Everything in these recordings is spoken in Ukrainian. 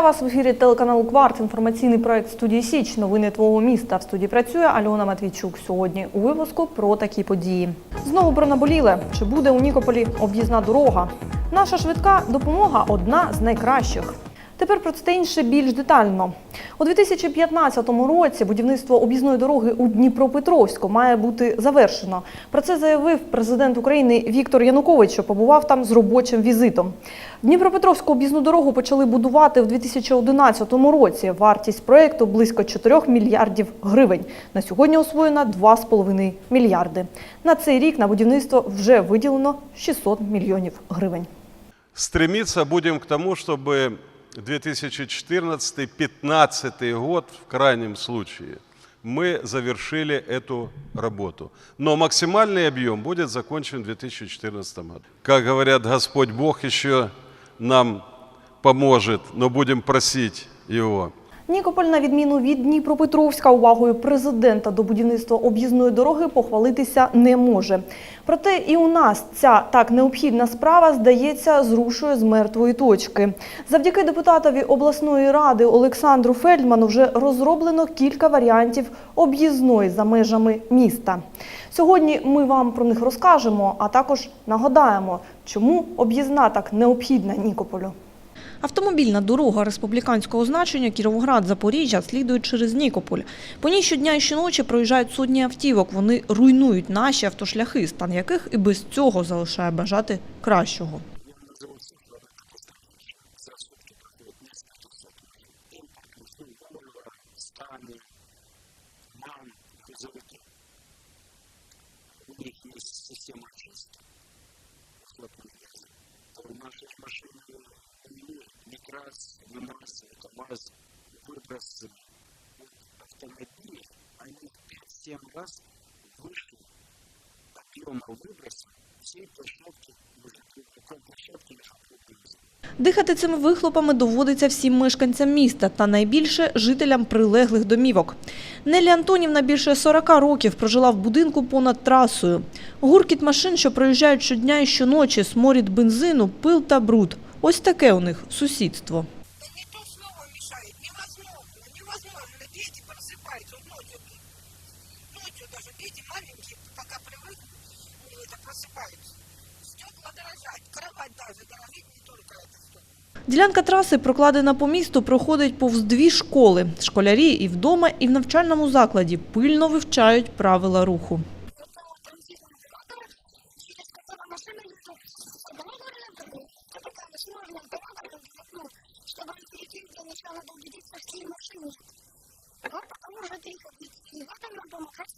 вас в ефірі телеканалу Кварт. Інформаційний проект студії Січ. Новини твого міста. В студії працює Альона Матвійчук. Сьогодні у випуску про такі події. Знову про наболіле. Чи буде у Нікополі об'їзна дорога? Наша швидка допомога одна з найкращих. Тепер про це інше більш детально. У 2015 році будівництво об'їзної дороги у Дніпропетровську має бути завершено. Про це заявив президент України Віктор Янукович, що побував там з робочим візитом. Дніпропетровську об'їзну дорогу почали будувати в 2011 році. Вартість проєкту близько 4 мільярдів гривень. На сьогодні освоєно 2,5 мільярди. На цей рік на будівництво вже виділено 600 мільйонів гривень. Стремиться будем к тому, чтобы 2014-2015 год, в крайнем случае, мы завершили эту работу. Но максимальный объем будет закончен в 2014 году. Как говорят, Господь Бог еще нам поможет, но будем просить Его. Нікополь, на відміну від Дніпропетровська, увагою президента до будівництва об'їзної дороги похвалитися не може. Проте і у нас ця так необхідна справа, здається, зрушує з мертвої точки. Завдяки депутатові обласної ради Олександру Фельдману вже розроблено кілька варіантів об'їзної за межами міста. Сьогодні ми вам про них розкажемо, а також нагадаємо, чому об'їзна так необхідна Нікополю. Автомобільна дорога республіканського значення Кіровоград-Запоріжжя слідує через Нікополь. По ній щодня і щоночі проїжджають сотні автівок. Вони руйнують наші автошляхи, стан яких і без цього залишає бажати кращого. наших машин э, Микрас, ВМАЗ, КамАЗ, выброс автомобилей, они в 7 раз выше объема выброса. всей площадки, какой площадки лежат выбросы. Дихати цими вихлопами доводиться всім мешканцям міста та найбільше жителям прилеглих домівок. Нелі Антонівна більше 40 років прожила в будинку понад трасою. Гуркіт машин, що проїжджають щодня і щоночі, сморід бензину, пил та бруд. Ось таке у них сусідство. Да не то слово мешает, невозможно, невозможно. Дети просыпаются вот ночью, ночью даже дети маленькие, пока привыкнут, они это просыпаются. Стекла дорожать, кровать даже дорожит, не только это что. Ділянка траси, прокладена по місту, проходить повз дві школи. Школярі і вдома, і в навчальному закладі пильно вивчають правила руху. через которую машины идут, дорога рядом, это такая сложная дорога, ну, чтобы не перекинуть, сначала надо убедиться, что и машины. Вот потом уже двигать. И вот она помогать.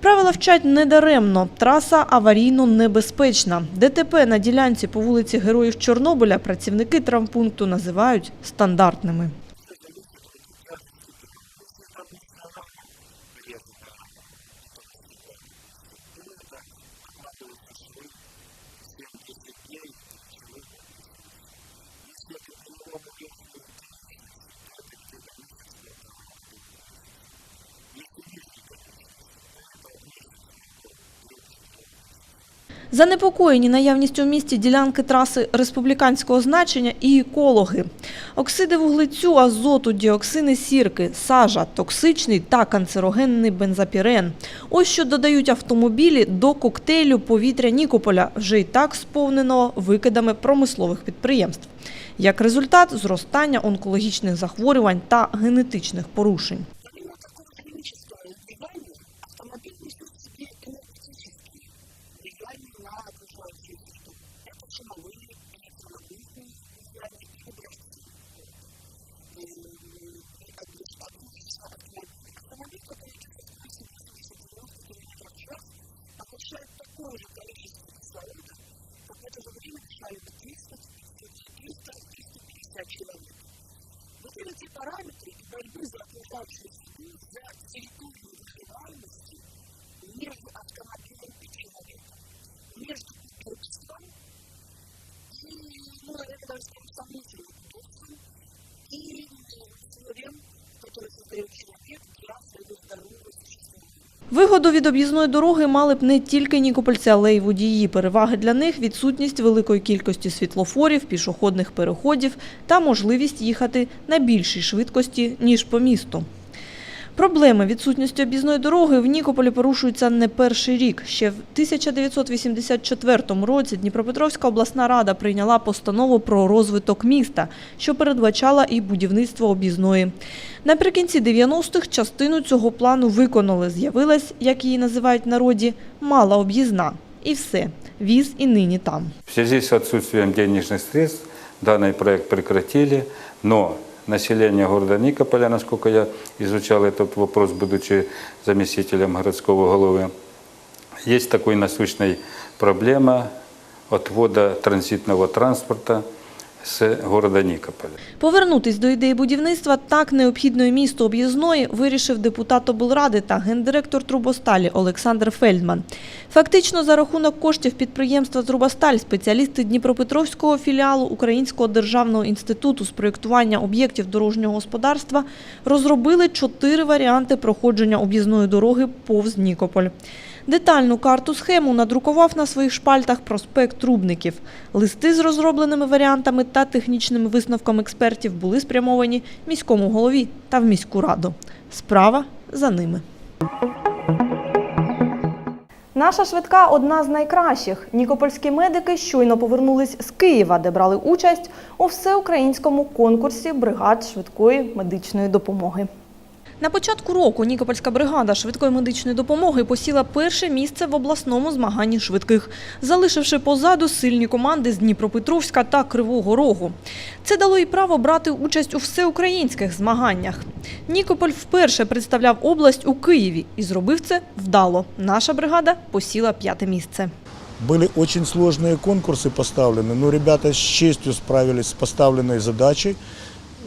Правила вчать недаремно. Траса аварійно небезпечна. ДТП на ділянці по вулиці Героїв Чорнобиля працівники травмпункту називають стандартними. Занепокоєні наявністю в місті ділянки траси республіканського значення і екологи. Оксиди вуглецю, азоту, діоксини сірки, сажа, токсичний та канцерогенний бензапірен. Ось що додають автомобілі до коктейлю повітря Нікополя, вже й так сповненого викидами промислових підприємств. Як результат – зростання онкологічних захворювань та генетичних порушень. Вигоду від об'їзної дороги мали б не тільки нікопольці, але й водії. Переваги для них – відсутність великої кількості світлофорів, пішохідних переходів та можливість їхати на більшій швидкості, ніж по місту. Проблеми відсутності об'їзної дороги в Нікополі порушуються не перший рік. Ще в 1984 році Дніпропетровська обласна рада прийняла постанову про розвиток міста, що передбачала і будівництво об'їзної. Наприкінці 90-х частину цього плану виконали. З'явилась, як її називають народі, мала об'їзна. І все. Віз і нині там. В связи с отсутствием денежных средств данный проект прекратили, но население города Никополя, насколько я изучал этот вопрос, будучи заместителем городского головы, есть такой насущная проблема отвода транзитного транспорта с города Никополя. Повернутись до ідеї будівництва так необхідної місту об'їзної вирішив депутат облради та гендиректор Трубосталі Олександр Фельдман. Фактично, за рахунок коштів підприємства Трубосталь спеціалісти Дніпропетровського філіалу Українського державного інституту з проєктування об'єктів дорожнього господарства розробили чотири варіанти проходження об'їзної дороги повз Нікополь. Детальну карту схему надрукував на своїх шпальтах проспект Трубників. Листи з розробленими варіантами та технічними висновками експертів були спрямовані міському голові та в міську раду. Справа за ними. Наша швидка одна з найкращих. Нікопольські медики щойно повернулись з Києва, де брали участь у всеукраїнському конкурсі бригад швидкої медичної допомоги. На початку року Нікопольська бригада швидкої медичної допомоги посіла перше місце в обласному змаганні швидких, залишивши позаду сильні команди з Дніпропетровська та Кривого Рогу. Це дало їй право брати участь у всеукраїнських змаганнях. Нікополь вперше представляв область у Києві і зробив це вдало. Наша бригада посіла п'яте місце. Были очень сложные конкурсы поставлены, но ребята с честью справились с поставленной задачей.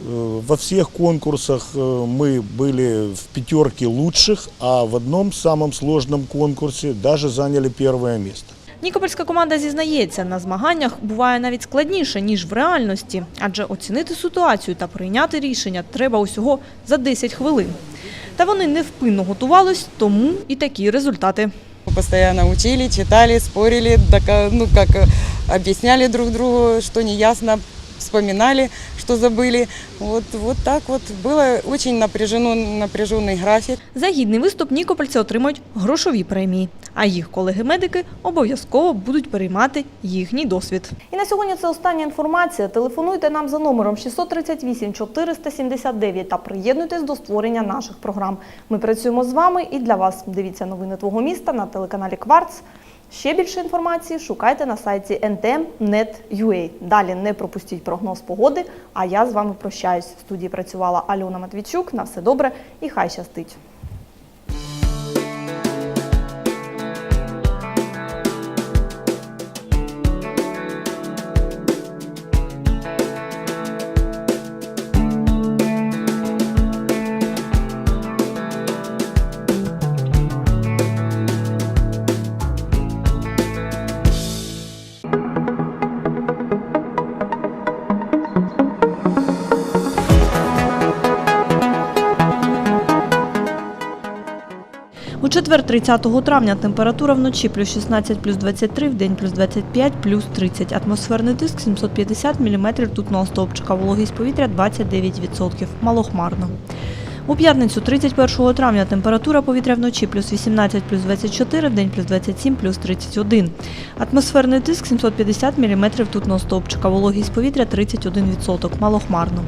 Э, Во всех конкурсах э, мы были в пятерке лучших, а в одном самом сложном конкурсе даже заняли первое место. Нікопольська команда зізнається, на змаганнях буває навіть складніше, ніж в реальності, адже оцінити ситуацію та прийняти рішення треба усього за 10 хвилин. Та вони невпинно готувались, тому і такі результати. Мы Постоянно учили, читали, спорили, дока- ну как э, объясняли друг другу, что неясно, вспоминали, что забыли. Вот, вот так вот. Было очень напряжено, напряженный график. За гідний виступ нікопольці отримають грошові премії, а їх колеги-медики обов'язково будуть переймати їхній досвід. І на сьогодні це остання інформація. Телефонуйте нам за номером 638 479 та приєднуйтесь до створення наших програм. Ми працюємо з вами і для вас. Дивіться новини твого міста на телеканалі Кварц. Ще більше інформації шукайте на сайті ntm.net.ua. Далі не пропустіть прогноз погоди. А я з вами прощаюсь. В студії працювала Альона Матвійчук. На все добре і хай щастить. Четвер 30 травня температура вночі плюс 16, плюс 23, в день плюс 25, плюс 30. Атмосферний тиск 750 мм ртутного стовпчика, вологість повітря 29%. Малохмарно. У п'ятницю 31 травня температура повітря вночі плюс 18, плюс 24, в день плюс 27, плюс 31. Атмосферний тиск 750 мм ртутного стовпчика, вологість повітря 31%. Малохмарно.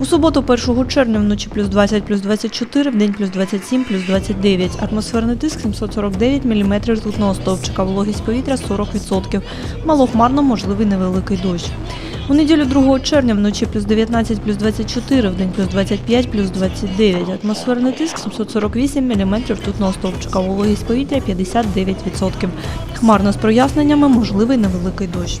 У суботу 1 червня вночі плюс 20, плюс 24, в день плюс 27, плюс 29. Атмосферний тиск 749 мм ртутного стовпчика, вологість повітря 40%. Малохмарно, можливий невеликий дощ. У неділю 2 червня вночі плюс 19, плюс 24, в день плюс 25, плюс 29. Атмосферний тиск 748 мм тутного стовпчика, вологість повітря 59%. Хмарно з проясненнями, можливий невеликий дощ.